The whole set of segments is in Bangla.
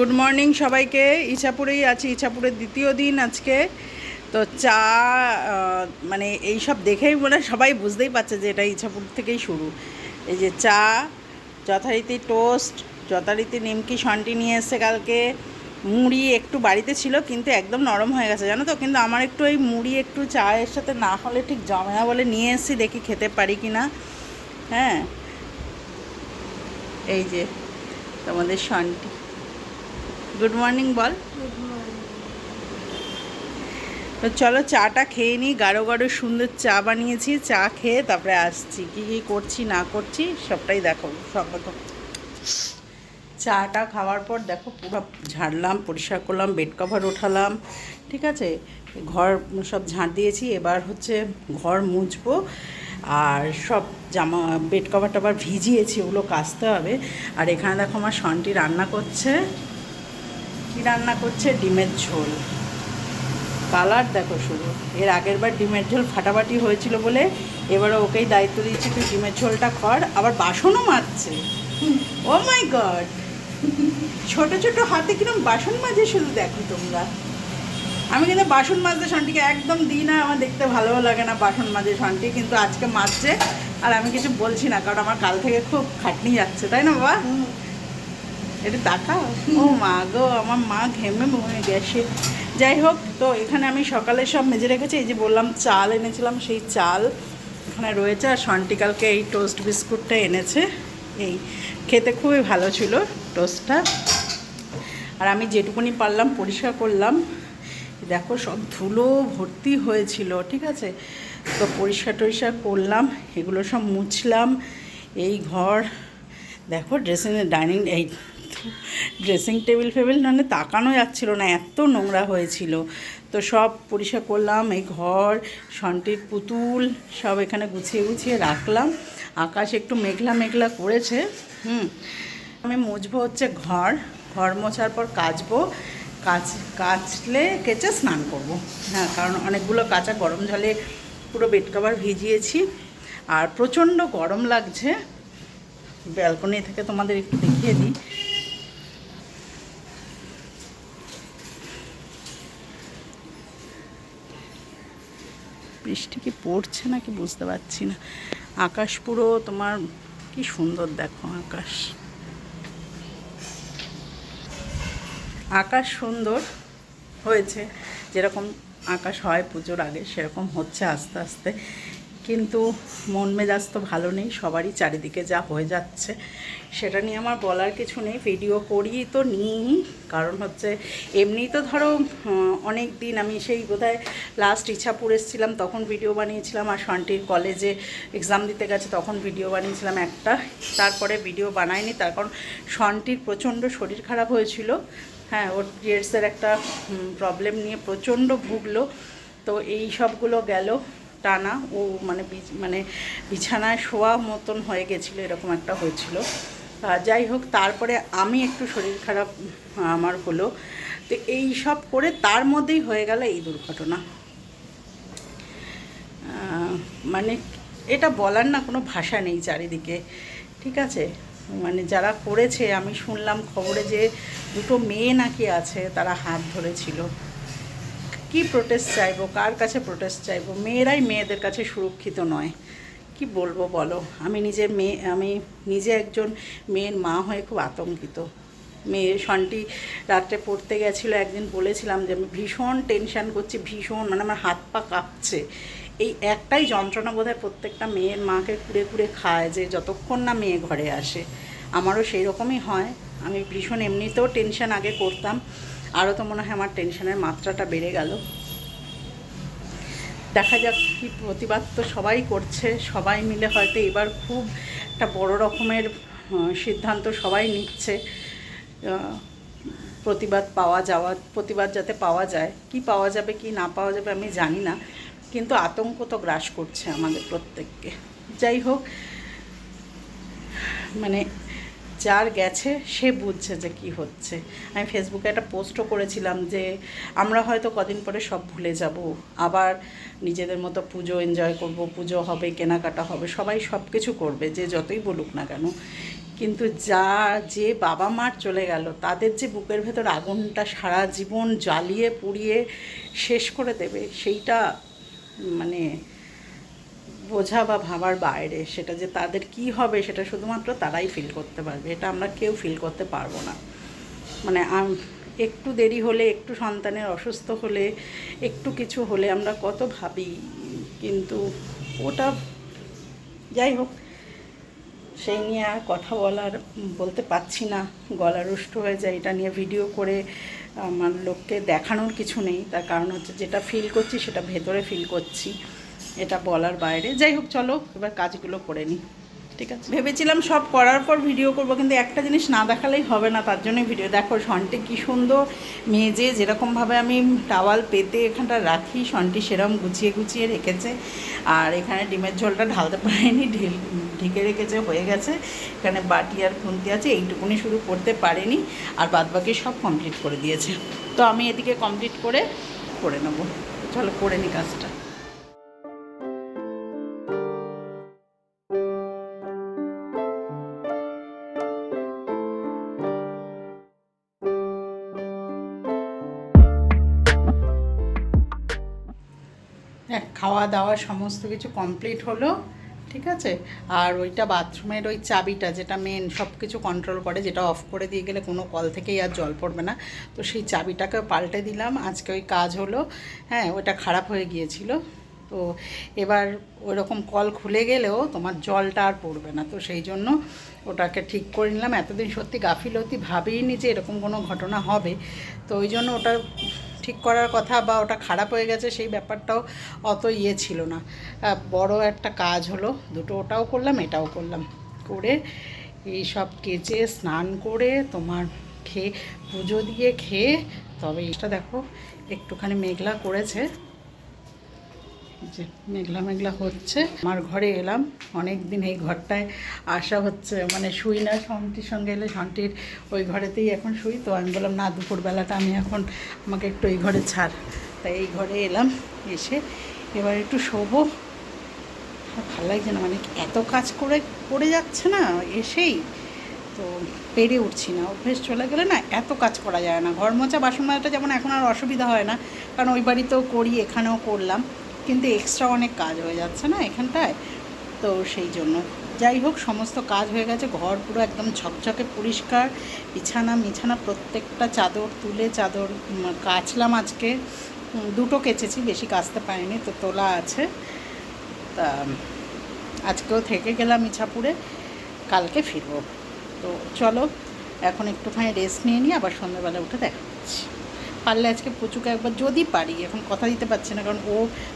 গুড মর্নিং সবাইকে। ইছাপুরেই আছি, ইছাপুরের দ্বিতীয় দিন আজকে। তো চা মানে এই সব দেখেই মনে সবাই বুঝতেই পারছে যে এটা ইছাপুর থেকেই শুরু। এই যে চা, যথারীতি টোস্ট, যথারীতি নিমকি সন্টি নিয়ে এসছে কালকে। মুড়ি একটু বাড়িতে ছিল, কিন্তু একদম নরম হয়ে গেছে, জানো তো? কিন্তু আমার একটু এই মুড়ি একটু চায়ের সাথে না হলে ঠিক জমে না বলে নিয়ে এসেছি, দেখি খেতে পারি কি না। হ্যাঁ। এই যে তোমাদের সন্টি। গুড মর্নিং বল। তো চলো চাটা খেয়ে নিই, গাঢ় গাঢ় সুন্দর চা বানিয়েছি, চা খেয়ে তারপরে আসছি। কী কী করছি, না করছি, সবটাই দেখো সঙ্গে তো চাটা খাওয়ার পর দেখো, পুরো ঝাড়লাম, পরিষ্কার করলাম বেড কভার ওঠালাম, ঠিক আছে? ঘর সব ঝাঁট দিয়েছি, এবার হচ্ছে ঘর মুছবো, আর সব জামা বেড কভার টাভার ভিজিয়েছি, ওগুলো কাচতে হবে। আর এখানে দেখো আমার সন্টি রান্না করছে। কী রান্না করছে? ডিমের ঝোল। কালার দেখো শুধু। এর আগের বার ডিমের ঝোল ফাটাফাটি হয়েছিল বলে এবারে ওকেই দায়িত্ব দিচ্ছি তুই ডিমের ঝোলটা কর। আবার বাসনও মাজছে। ও মাই গড! ছোট ছোট হাতে কিরম বাসন মাজে শুধু দেখো তোমরা। আমি কিন্তু বাসন মাজতে শান্তিকে একদম দিই না, আমার দেখতে ভালো লাগে না বাসন মাজে শান্তি, কিন্তু আজকে মাজছে। আর আমি কিছু বলছি না, কারণ আমার কাল থেকে খুব খাটনি যাচ্ছে, তাই না বাবা? এটা তাকাও ও মা গো, আমার মা ঘেমে মনে গেছে। যাই হোক, তো এখানে আমি সকালে সব মেজে রেখেছি। এই যে বললাম, চাল এনেছিলাম, সেই চাল এখানে রয়েছে। আর সন্টিকালকে এই টোস্ট বিস্কুটটা এনেছে। এই খেতে খুবই ভালো ছিল টোস্টটা। আর আমি যেটুকুনি পারলাম পরিষ্কার করলাম। দেখো সব ধুলো ভর্তি হয়েছিল, ঠিক আছে? তো পরিষ্কার টরিষ্কার করলাম, এগুলো সব মুছলাম। এই ঘর, দেখো ড্রেসিং ডাইনিং এই ড্রেসিং টেবিল ফেবিল মানে তাকানো যাচ্ছিল না, এত নোংরা হয়েছিল। তো সব পরিষ্কার করলাম, এই ঘর, সন্টির পুতুল, সব এখানে গুছিয়ে গুছিয়ে রাখলাম। আকাশ একটু মেঘলা মেঘলা করেছে, হুম। আমি মুছবো হচ্ছে ঘর ঘর মোছার পর কাচবো। কাচ, কাচলে কেচে স্নান করব। হ্যাঁ কারণ অনেকগুলো কাঁচা গরম জলে পুরো বেড কভার ভিজিয়েছি। আর প্রচণ্ড গরম লাগছে। ব্যালকনি থেকে তোমাদের একটু দেখিয়ে দিই। বৃষ্টি কি পড়ছে নাকি বুঝতে পারছি না। আকাশ পুরো তোমার কি সুন্দর দেখো আকাশ। আকাশ সুন্দর হয়েছে। যেরকম আকাশ হয় পুজোর আগে, সেরকম হচ্ছে আস্তে আস্তে। কিন্তু মন মেজাজ তো ভালো নেই, সবারই চারিদিকে যা হয়ে যাচ্ছে। সেটা নিয়ে আমার বলার কিছু নেই ভিডিও করি তো নিই। কারণ হচ্ছে এমনি তো ধরো অনেক দিন আমি সেই বোধহয় লাস্ট ইচ্ছাপুর এসেছিলাম, তখন ভিডিও বানিয়েছিলাম আর সন্টির কলেজে এক্সাম দিতে গেছে, তখন ভিডিও বানিয়েছিলাম একটা। তারপরে ভিডিও বানাইনি, তার কারণ সন্টির প্রচণ্ড শরীর খারাপ হয়েছিল। হ্যাঁ ওর পিরিয়ডসের একটা প্রবলেম নিয়ে প্রচণ্ড ভুগলো। তো এই সবগুলো গেল। টানা, ও মানে মানে বিছানায় শোয়া মতন হয়ে গেছিল, এরকম একটা হয়েছিল। যাই হোক, তারপরে আমি একটু শরীর খারাপ আমার হলো। তো এই সব করে তার মধ্যেই হয়ে গেল এই দুর্ঘটনা। মানে এটা বলার না কোনো ভাষা নেই চারিদিকে, ঠিক আছে? মানে যারা করেছে, আমি শুনলাম খবরে যে দুটো মেয়ে নাকি আছে, তারা হাত ধরেছিল। কি প্রোটেস্ট চাইব? কার কাছে প্রোটেস্ট চাইব? মেয়েরাই মেয়েদের কাছে সুরক্ষিত নয়। কি বলব বলো? আমি নিজের মেয়ে, আমি নিজে একজন মেয়ের মা হয়ে খুব আতঙ্কিত। মেয়ে সন্টি রাত্রে পড়তে গেছিল, একদিন বলেছিলাম যে আমি ভীষণ টেনশান করছি, ভীষণ মানে আমার হাত পা কাঁপছে। এই একটাই যন্ত্রণা বোধহয় প্রত্যেকটা মেয়ের মাকে কুড়ে কুড়ে খায় যে যতক্ষণ না মেয়ে ঘরে আসে। আমারও সেই রকমই হয়। আমি ভীষণ এমনিতেও টেনশন আগে করতাম। আরও তো মনে হয় আমার টেনশনের মাত্রাটা বেড়ে গেল। দেখা যাক কি প্রতিবাদ তো সবাই করছে, সবাই মিলে হয়তো এবার খুব একটা বড় রকমের সিদ্ধান্ত সবাই নিচ্ছে। প্রতিবাদ পাওয়া যাওয়া, প্রতিবাদ যাতে পাওয়া যায়, কি পাওয়া যাবে, কি না পাওয়া যাবে আমি জানি না। কিন্তু আতঙ্ক তো গ্রাস করছে আমাদের প্রত্যেককে। যাই হোক মানে যার গেছে, সে বুঝছে যে কি হচ্ছে। আমি ফেসবুকে একটা পোস্টও করেছিলাম যে, আমরা হয়তো কদিন পরে সব ভুলে যাব। আবার নিজেদের মতো পুজো এনজয় করব, পুজো হবে, কেনাকাটা হবে, সবাই সব কিছু করবে, যে যতই বলুক না কেন। কিন্তু যা, যে বাবা মার চলে গেল, তাদের যে বুকের ভেতর আগুনটা সারা জীবন জ্বালিয়ে পুড়িয়ে শেষ করে দেবে, সেইটা মানে বোঝা বা ভাবার বাইরে, সেটা যে তাদের কি হবে সেটা শুধুমাত্র তারাই ফিল করতে পারবে, এটা আমরা কেউ ফিল করতে পারব না। মানে একটু দেরি হলে, একটু সন্তানের অসুস্থ হলে, একটু কিছু হলে আমরা কত ভাবি, কিন্তু ওটা যাই হোক, সেই নিয়ে আর কথা বলার, বলতে পারছি না, গলা রুষ্ট হয়ে যায়, এটা নিয়ে ভিডিও করে আমার লোককে দেখানোর কিছু নেই, তার কারণ হচ্ছে যেটা ফিল করছি সেটা ভেতরে ফিল করছি। এটা বলার বাইরে। যাই হোক, চলো এবার কাজগুলো করে নিই ঠিক আছে? ভেবেছিলাম সব করার পর ভিডিও করব, কিন্তু একটা জিনিস না দেখালেই হবে না, তার জন্যই ভিডিও দেখো সনটি কী সুন্দর মেজে যেরকমভাবে আমি টাওয়াল পেতে এখানটা রাখি সনটি সেরকম গুছিয়ে গুছিয়ে রেখেছে। আর এখানে ডিমের ঝোলটা ঢালতে পারিনি, ঢিল, ঢেকে রেখেছে, হয়ে গেছে। এখানে বাটি আর খুন্তি আছে, এইটুকুনি শুরু করতে পারিনি, আর বাদবাকি সব কমপ্লিট করে দিয়েছে। তো আমি এদিকে কমপ্লিট করে করে নেব। চলো, করে নি কাজটা। খাওয়া দাওয়া সমস্ত কিছু কমপ্লিট হলো, ঠিক আছে? আর ওইটা বাথরুমের ওই চাবিটা যেটা মেন সব কিছু কন্ট্রোল করে, যেটা অফ করে দিয়ে গেলে কোনো কল থেকেই আর জল পড়বে না। তো সেই চাবিটাকে পাল্টে দিলাম, আজকে ওই কাজ হলো। হ্যাঁ ওটা খারাপ হয়ে গিয়েছিল। তো এবার ওইরকম কল খুলে গেলেও তোমার জলটা আর পড়বে না। তো সেই জন্য ওটাকে ঠিক করে নিলাম। এতদিন সত্যি গাফিলতি ভাবিনি যে এরকম কোনো ঘটনা হবে। তো ওই জন্য ওটা ঠিক করার কথা বা ওটা খারাপ হয়ে গেছে, সেই ব্যাপারটাও অত ইয়ে ছিল না। বড় একটা কাজ হলো, দুটো ওটাও করলাম, এটাও করলাম। করে এই সব কেচে স্নান করে তোমার খেয়ে, পুজো দিয়ে খেয়ে তবে এটা দেখো, একটুখানি মেঘলা করেছে। যে মেঘলা মেঘলা হচ্ছে। আমার ঘরে এলাম। অনেক দিন এই ঘরটায় আসা হচ্ছে। মানে শুই না সন্টির সঙ্গে এলে সন্টির ওই ঘরেতেই এখন শুই। তো আমি বললাম, না, দুপুরবেলাটা আমি এখন আমাকে একটু এই ঘরে ছাড়। তাই এই ঘরে এলাম, এসে এবার একটু শোবো। ভালো লাগছে না মানে এত কাজ করে করে যাচ্ছে না এসেই। তো পেরে উঠছি না। অভ্যেস চলে গেলে না এত কাজ করা যায় না। ঘর মোচা বাসন মাজাটা যেমন এখন আর অসুবিধা হয় না। কারণ ওই বাড়িতেও করি, এখানেও করলাম। কিন্তু এক্সট্রা অনেক কাজ হয়ে যাচ্ছে না এখানটায়? তো সেই জন্য। যাই হোক, সমস্ত কাজ হয়ে গেছে, ঘর পুরো একদম ঝকঝকে পরিষ্কার, বিছানা মিছানা প্রত্যেকটা চাদর তুলে, চাদর কাচলাম আজকে। দুটো কেচেছি, বেশি কাচতে পারিনি, তো তোলা আছে। তা, আজকেও থেকে গেলাম ইছাপুরে, কালকে ফিরবো। তো চলো, এখন একটুখানি রেস্ট নিয়ে নিই, আবার সন্ধ্যাবেলা উঠে দেখা পারলে আজকে পুচুকে একবার যদি পারি, এখন কথা দিতে পারছি না, কারণ ও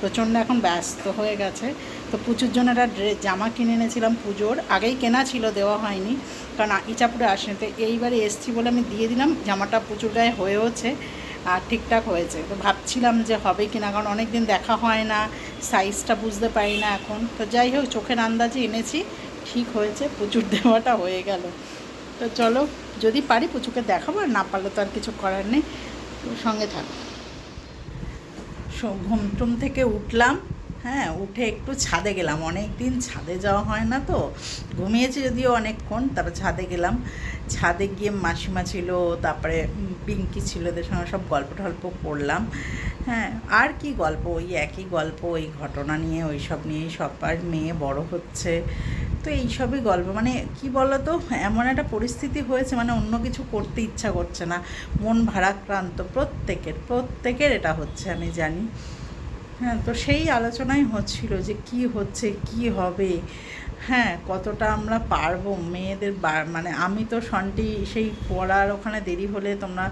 প্রচণ্ড এখন ব্যস্ত হয়ে গেছে। তো পুজোর জন্য একটা ড্রেস জামা কিনে এনেছিলাম পুজোর, আগেই কেনা ছিল, দেওয়া হয়নি। কারণ ইচাপুরে আসেনি, তো এইবারে এসছি বলে আমি দিয়ে দিলাম, জামাটা পুজোর গায়ে হয়েওছে আর ঠিকঠাক হয়েছে। তো ভাবছিলাম যে হবে কি না কারণ অনেক দিন দেখা হয় না সাইজটা বুঝতে পারি না এখন। তো যাই হোক, চোখের আন্দাজে এনেছি, ঠিক হয়েছে প্রচুর দেওয়াটা হয়ে গেল। তো চলো, যদি পারি পুচুকে দেখাবো, আর না পারলে তো আর কিছু করার নেই। সঙ্গে থাক। ঘুম টুম থেকে উঠলাম হ্যাঁ উঠে একটু ছাদে গেলাম। অনেক দিন ছাদে যাওয়া হয় না তো। ঘুমিয়েছি যদিও অনেকক্ষণ, তারপর ছাদে গেলাম। ছাদে গিয়ে মাসিমা ছিল, তারপরে পিঙ্কি ছিল ওদের সঙ্গে সব গল্প টল্প করলাম। হ্যাঁ আর কি গল্প? ওই একই গল্প ওই ঘটনা নিয়ে ওই সব নিয়েই সবার মেয়ে বড় হচ্ছে। তো এইসবই গল্প। মানে কি বলতো, এমন একটা পরিস্থিতি হয়েছে মানে অন্য কিছু করতে ইচ্ছা করছে না। মন ভারাক্রান্ত, প্রত্যেকের প্রত্যেকের এটা হচ্ছে, আমি জানি। হ্যাঁ তো সেই আলোচনাই হচ্ছিল যে কি হচ্ছে, কি হবে? হ্যাঁ কতটা আমরা পারব? মেয়েদের মানে আমি তো সন্টি, সেই পড়ার ওখানে দেরি হলে তোমরা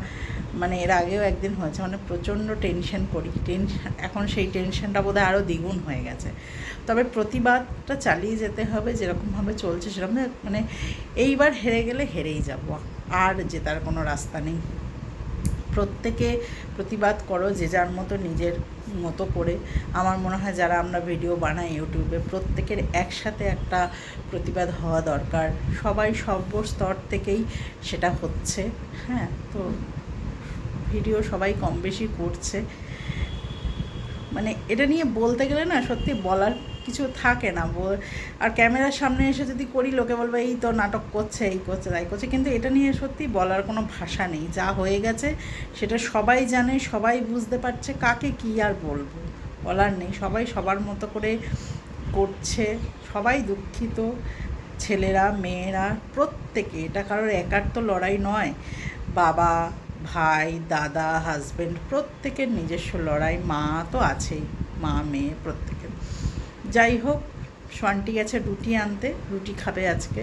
মানে এর আগেও একদিন হয়েছে মানে প্রচণ্ড টেনশন করি। টেনশন এখন সেই টেনশনটা বোধহয় আরও দ্বিগুণ হয়ে গেছে। তবে প্রতিবাদটা চালিয়ে যেতে হবে, যেরকমভাবে চলছে সেরকম মানে এইবার হেরে গেলে হেরেই যাব। আর জেতার কোনো রাস্তা নেই। প্রত্যেকে প্রতিবাদ করো যে যার মতো নিজের মতো করে। আমার মনে হয় যারা আমরা ভিডিও বানাই ইউটিউবে প্রত্যেকের একসাথে একটা প্রতিবাদ হওয়া দরকার। সবাই সর্বস্তর থেকেই সেটা হচ্ছে। হ্যাঁ তো ভিডিও সবাই কম বেশি করছে। মানে এটা নিয়ে বলতে গেলে না সত্যি বলার কিছু থাকে না। আর ক্যামেরার সামনে এসে যদি করি লোকে বলবে, এই তো নাটক করছে, এই করছে, তাই করছে। কিন্তু এটা নিয়ে সত্যি বলার কোনো ভাষা নেই। যা হয়ে গেছে সেটা সবাই জানে, সবাই বুঝতে পারছে কাকে কী আর বলব। বলার নেই। সবাই সবার মতো করে করছে। সবাই দুঃখিত। ছেলেরা, মেয়েরা, প্রত্যেকে। এটা কারোর একার তো লড়াই নয়। বাবা ভাই, দাদা হাজব্যান্ড প্রত্যেকের নিজস্ব লড়াই, মা তো আছেই, মা, মেয়ে প্রত্যেকের। যাই হোক শোয়ানটি গেছে রুটি আনতে, রুটি খাবে আজকে।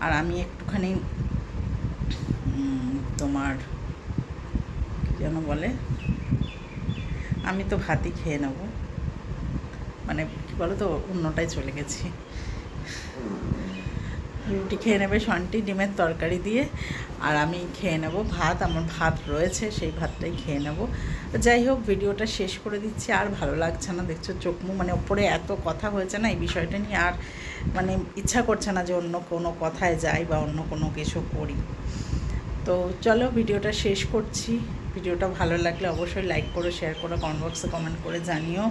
আর আমি একটুখানি তোমার, কী যেন বলে? আমি তো ভাতই খেয়ে নেব। মানে কী বলো তো অন্যটাই চলে গেছি। রুটি খেয়ে নেবে সন্টি ডিমের তরকারি দিয়ে। আর আমি খেয়ে নেব ভাত, আমার ভাত রয়েছে, সেই ভাতটাই খেয়ে নেব। যাই হোক, ভিডিওটা শেষ করে দিচ্ছি, আর ভালো লাগছে না, দেখছ চোখ মুখ মানে ওপরে এত কথা হয়েছে না, এই বিষয়টা নিয়ে আর মানে ইচ্ছা করছে না যে অন্য কোনো কথায় যাই বা অন্য কোনো কিছু করি। তো চলো, ভিডিওটা শেষ করছি। ভিডিওটা ভালো লাগলে অবশ্যই লাইক করো শেয়ার করো কমেন্ট বক্সে কমেন্ট করে জানিও।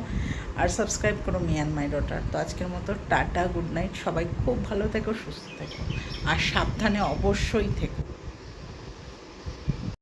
আর সাবস্ক্রাইব করো মি অ্যান্ড মাই ডটার তো আজকের মতো টাটা গুড নাইট সবাই খুব ভালো থেকো, সুস্থ থেকো। আর সাবধানে অবশ্যই থেকো।